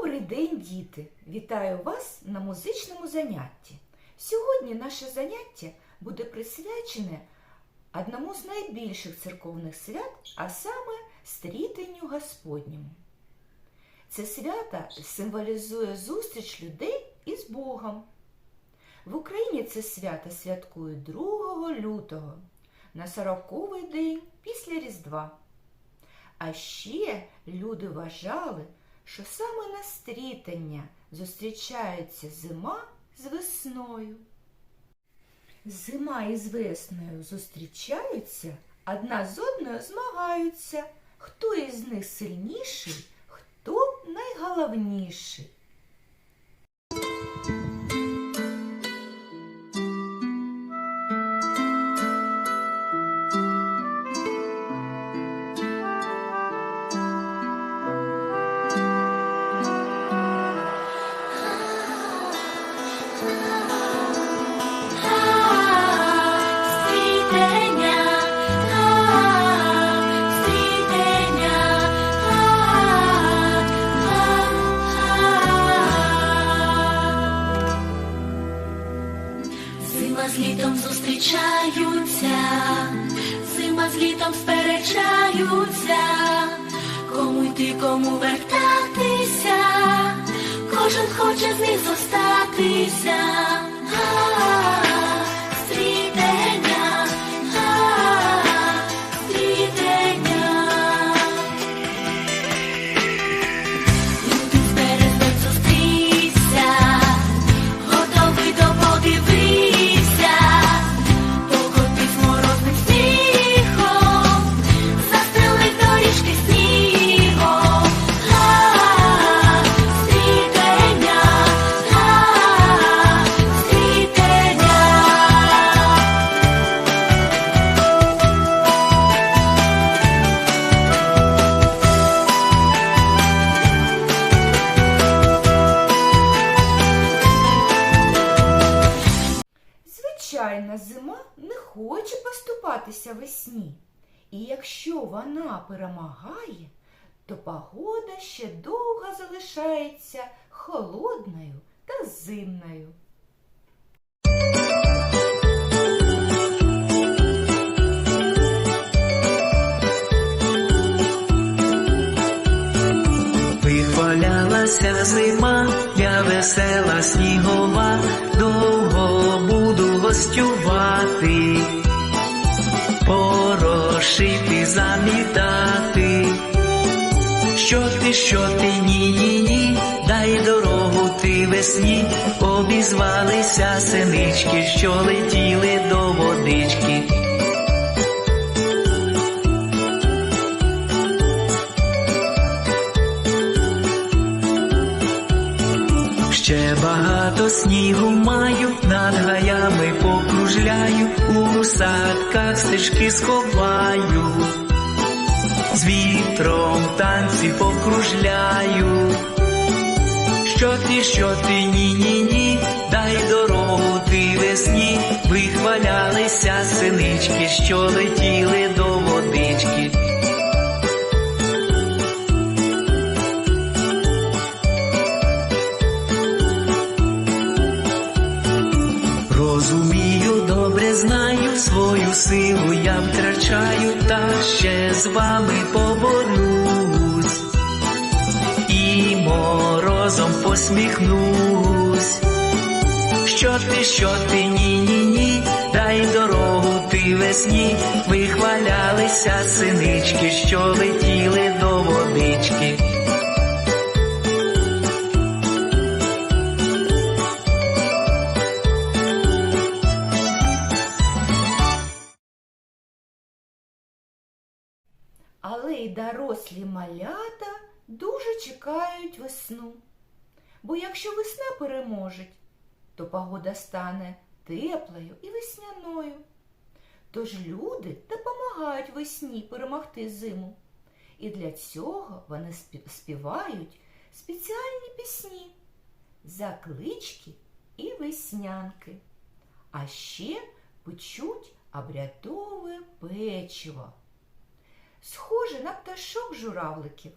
Добрий день, діти! Вітаю вас на музичному занятті. Сьогодні наше заняття буде присвячене одному з найбільших церковних свят, а саме стрітенню Господньому. Це свято символізує зустріч людей із Богом. В Україні це свято святкують 2 лютого на 40-й день після Різдва. А ще люди вважали, що саме на стрітання зустрічається зима з весною. Зима із весною зустрічаються, одна з одною змагаються. Хто із них сильніший, хто найголовніший. Літом сперечаються, кому йти, кому вертатися, кожен хоче з них зостатися. Звичайна зима не хоче поступатися весні. І якщо вона перемагає, то погода ще довго залишається холодною та зимною. Вихвалялася зима, я весела снігова, довго буду гостювати, порошити, замітати. Що ти, що ти, ні, ні, ні, дай дорогу ти весні, обізвалися синички, що летіли до водички. Ще багато снігу маю, над гаями покружляю, у садках стежки сховаю, з вітром танці покружляю. Що ти, що ти, ні, ні, ні, дай дорогу ти весні, вихвалялися синички, що летіли до силу я втрачаю, та ще з вами поборюсь. І морозом посміхнусь. Що ти, що ти, ні, ні, ні, дай дорогу ти весні, вихвалялися синички, що летіли дорослі малята дуже чекають весну. Бо якщо весна переможе, то погода стане теплою і весняною. Тож люди допомагають весні перемогти зиму. І для цього вони співають спеціальні пісні, заклички і веснянки. А ще печуть обрядове печиво схоже на пташок журавликів.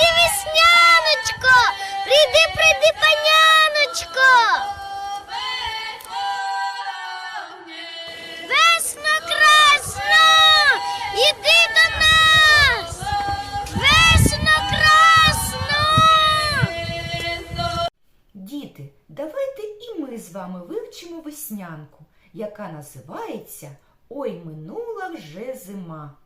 прийди, весняночко, прийди, прийди, паняночко. Весна красна, іди до нас. Весна красна. Діти, давайте і ми з вами вивчимо веснянку, яка називається Ой минула вже зима.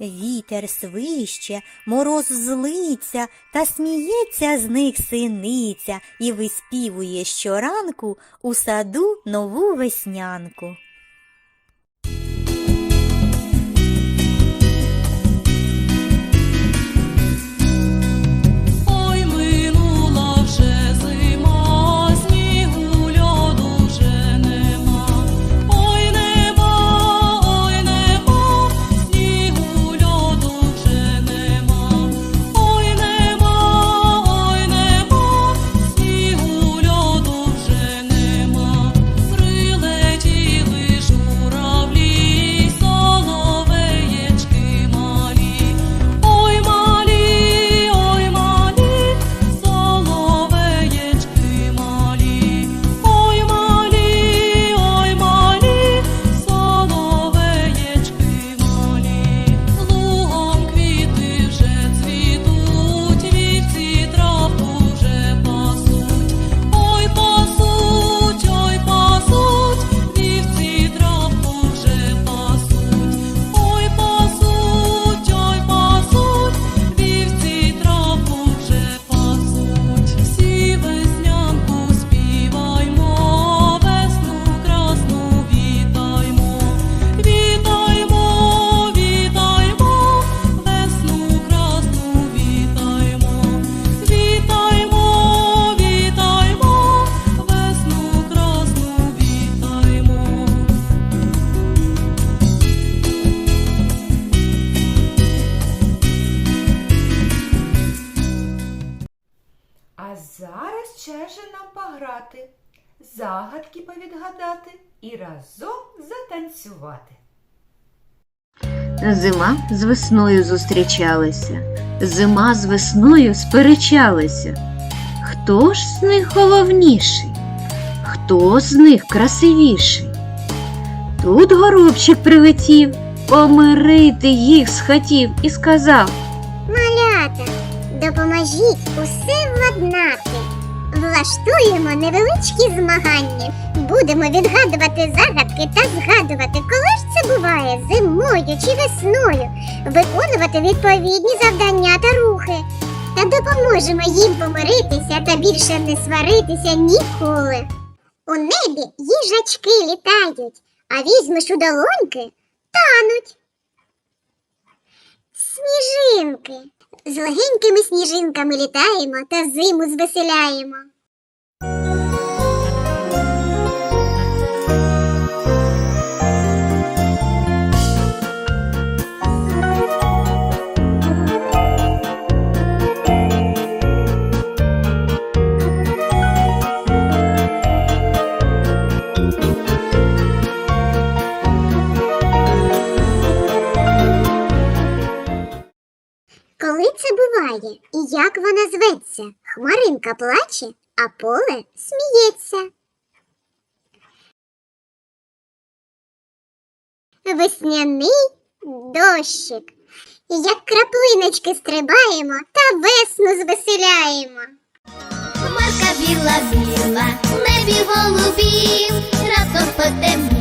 Вітер свище, мороз злиться, та сміється з них синиця і виспівує щоранку у саду нову веснянку. А зараз час же нам пограти, загадки повідгадати і разом затанцювати. Зима з весною зустрічалися, зима з весною сперечалися. Хто ж з них головніший? Хто з них красивіший? Тут горобчик прилетів, помирити їх схотів і сказав допоможіть усе владнати. Влаштуємо невеличкі змагання. Будемо відгадувати загадки та згадувати, коли ж це буває зимою чи весною, виконувати відповідні завдання та рухи. Та допоможемо їм помиритися та більше не сваритися ніколи. У небі їжачки літають, а візьмеш у долоньки тануть. Сніжинки. З легенькими сніжинками літаємо та зиму звеселяємо. Це буває і як вона зветься? Хмаринка плаче, а поле сміється. Весняний дощик. Як краплиночки стрибаємо та весну звеселяємо. Хмарка біла біла, в небі голубів, раптом потемніла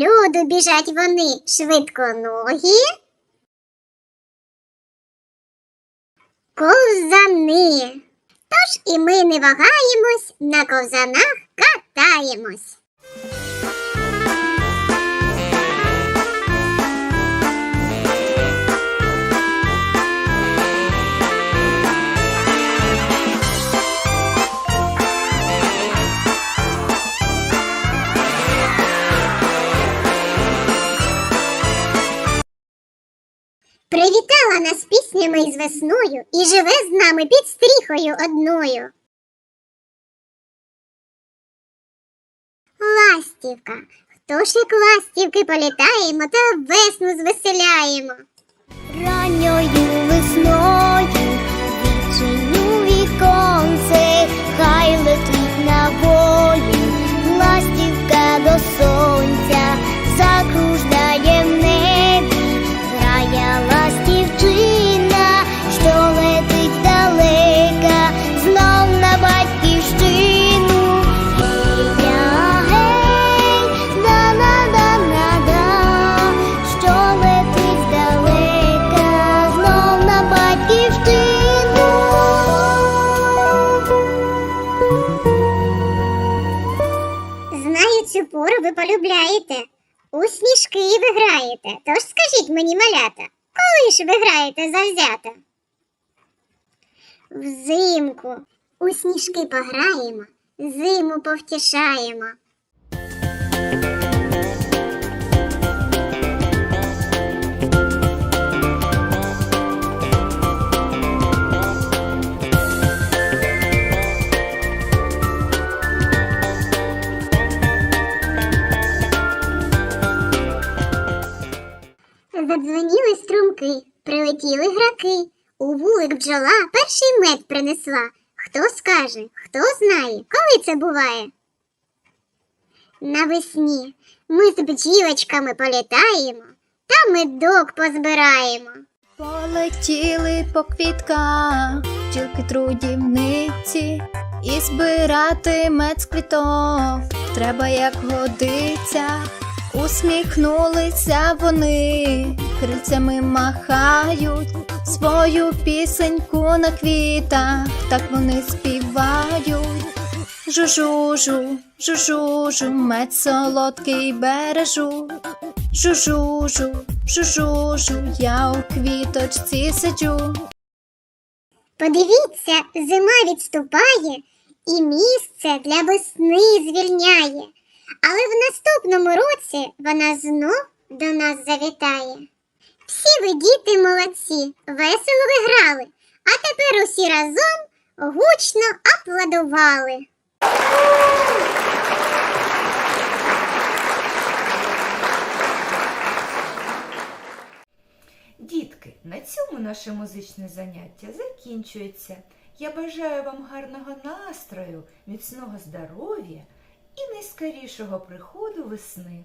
льоду біжать вони швидконогі. Ковзани. Тож і ми не вагаємось, на ковзанах катаємось. Привітала нас піснями із весною і живе з нами під стріхою одною. ластівка. Хто ж як ластівки політаємо та весну звеселяємо. Ранньою весною ви полюбляєте. У сніжки ви граєте. Тож скажіть мені, малята, коли ж ви граєте завзято? Взимку. У сніжки пограємо, зиму повтішаємо. Прилетіли граки. У вулик бджола перший мед принесла. Хто скаже, хто знає, коли це буває? Навесні ми з бджілочками політаємо та медок позбираємо. Полетіли по квітках, бджілки трудівниці, і збирати мед з квіток треба як годиться. Усміхнулися вони, крильцями махають, свою пісеньку на квітах, так вони співають. Жужужу, жужужу, мед солодкий бережу. Жужужу, жужужу, я у квіточці сиджу. Подивіться, зима відступає і місце для весни звільняє. Але в наступному році вона знов до нас завітає. Всі ви діти молодці, весело ви грали, а тепер усі разом гучно аплодували. Дітки, на цьому наше музичне заняття закінчується. Я бажаю вам гарного настрою, міцного здоров'я і найскорішого приходу весни.